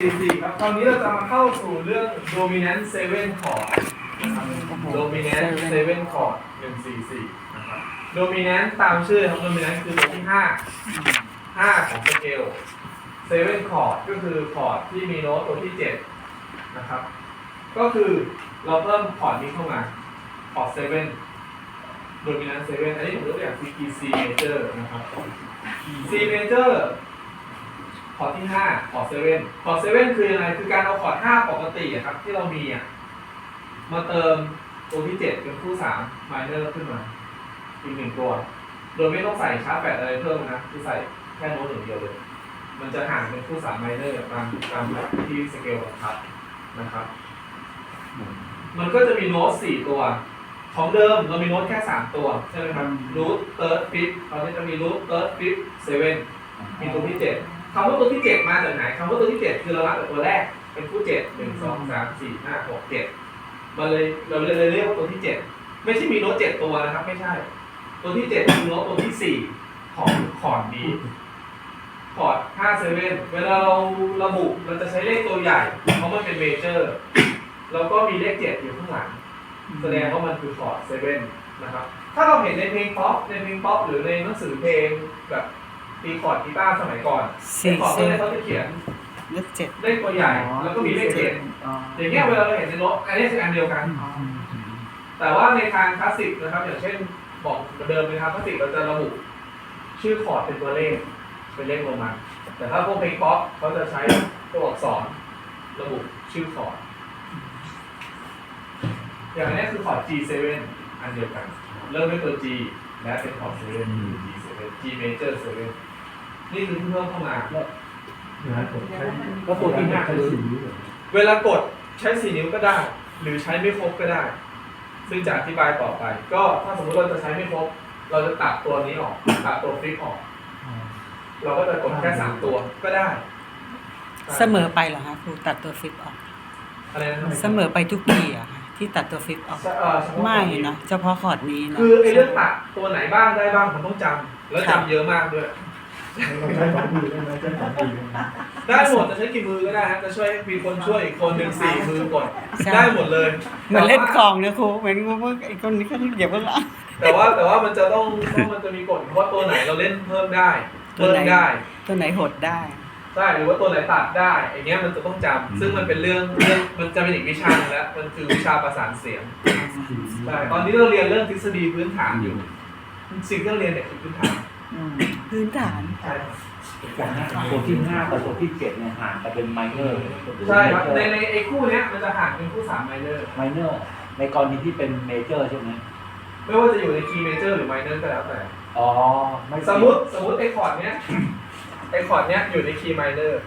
สี่ครับ ตอนนี้เราจะมาเข้าสู่เรื่อง dominant seven chord นะครับ dominant seven chord หนึ่งสี่สี่นะครับ dominant ตามชื่อครับ dominant คือตัวที่ห้าห้าของสเกล seven chord ก็คือคอร์ดที่มีโน้ตตัวที่เจ็ดนะครับ ก็คือเราเพิ่มคอร์ดนี้เข้ามาคอร์ด seven dominant seven อันนี้ผมยกตัวอย่าง C key C major นะครับ C major ค อร์ดที่ห้าคอร์ด seven คอร์ด seven คือยังไง คือการเอาคอร์ดห้าปกติอะครับที่เรามีอะมาเติมตัวที่เจ็ดเป็นคู่สาม minor ขึ้นมาอีกหนึ่งตัว โดยไม่ต้องใส่ชาร์ปแปดอะไรเพิ่มนะ คือใส่แค่โน้ตหนึ่งเดียวเลย มันจะห่างเป็นคู่สาม minor ตามตามแบบที่สเกลบังคับนะครับ มันก็จะมีโน้ตสี่ตัว ของเดิมเรามีโน้ตแค่สามตัวใช่ไหมครับรูทเติร์ดฟิฟตอนนี้จะมีรูทเติร์ดฟิฟเซเว่นมีตัวที่เจ็ด คำว่าตัวที่เจ็ดมาจากไหนคำว่าตัวที่เจ็ดคือเรารับจากตัวแรกเป็นคู่เจ็ดหนึ่งสองสามสี่ห้าหกเจ็ดมันเลยเราเลยเรียกว่าตัวที่เจ็ดไม่ใช่มีโน้ตเจ็ดตัวนะครับ ไม่ใช่ ตัวที่เจ็ดคือโน้ตตัวที่สี่ของคอร์ดนี้คอร์ดห้าเซเว่นเวลาเราระบุเราจะใช้เลขตัวใหญ่ เพราะมันเป็นเมเจอร์แล้วก็มีเลขเจ็ดอยู่ข้างหลัง แสดงว่ามันคือคอร์ดเซเว่นนะครับ ถ้าเราเห็นในเพลงป๊อปในเพลงป๊อปหรือในหนังสือเพลงแบบ ตีคอร์ดกีตาร์สมัยก่อนในสี่คอร์ดเซตัวนี้เขาจะเขียนเลขเจ็ดเลขตัวใหญ่แล้วก็มีเลขเจ็ดอย่างเงี้ยเวลาเราเห็นในโน้ตอันนี้คืออันเดียวกัน แต่ว่าในทางคลาสสิกนะครับ อย่างเช่นบอกเหมือนเดิมในทางคลาสสิกเราจะระบุชื่อคอร์ดเป็นตัวเลขเป็นเลขโรมันแต่ถ้าพวกเพลงป๊อปเขาจะใช้ตัวอักษรระบุชื่อคอร์ดอย่างอันนี้คือคอร์ด G7 อันเดียวกัน เริ่มด้วยตัว G และเป็นคอร์ด7คือ G7 G major 7 นี่คือที่เพิ่มเข้ามาก็ตัวที่ห้าคือเวลากดใช้4นิ้วก็ได้ หรือใช้ไม่ครบก็ได้ ซึ่งจะอธิบายต่อไป ก็ถ้าสมมติเราจะใช้ไม่ครบ เราจะตัดตัวนี้ออก ตัดตัวฟลิปออกเราก็จะกดแค่3ตัวก็ได้เสมอไปเหรอคะครูตัดตัวฟิปออก อะไรนะครับเสมอไปทุกปีเหรอะคะที่ตัดตัวฟิปออก เอ่อเฉพาะไม่คอร์ดนะเฉพาะคอร์ดนี้นะ คือไอ้เรื่องตัดตัวไหนบ้างได้บ้างผมต้องจำแล้วจำเยอะมากด้วย เราใช้สองมือได้ไหมใช้สองมือได้ไหมได้หมดจะใช้กี่มือก็ได้ฮะจะช่วยมีคนช่วยอีกคนหนึ่งสี่มือกดใช่ได้หมดเลยเหมือนเล่นกลองนะครูเหมือนว่าไอ้คนนี้ก็เหยียบว่าละแต่ว่าแต่ว่ามันจะต้องต้องมันจะมีกฎเพราะว่าตัวไหนเราเล่นเพิ่มได้ตัวเพิ่ไหนมได้ ตัวไหนหดได้ใช่หรือว่าตัวไหนตัดได้อย่างเงี้ยมันจะต้องจำซึ่งมันเป็นเรื่องเรื่องมันจะเป็นอีกวิชาหนึงแล้วมันคือวิชาประสานเสียงใช่ตอนนี้เราเรียนเรื่องทฤษฎีพื้นฐานอยู่ สิ่งที่เราเรียนเนี่ยคือพื้นฐาน พื้นฐานใช่ครับตัวที่ห้ากับตัวที่เจ็ดเนี่ยห่างกันเป็นไมเนอร์ใช่ครับในในไอ้คู่เนี้ยมันจะห่างเป็นคู่สามไมเนอร์ไมเนอร์ ในกรณีที่เป็นเมเจอร์ใช่ไหมไม่ว่าจะอยู่ในคีย์เมเจอร์หรือไมเนอร์ก็แล้วแต่อ๋อไม่สมมติสมมติไอคอร์ดเนี้ยไอคอร์ดเนี้ยอยู่ในคีย์ไมเนอร์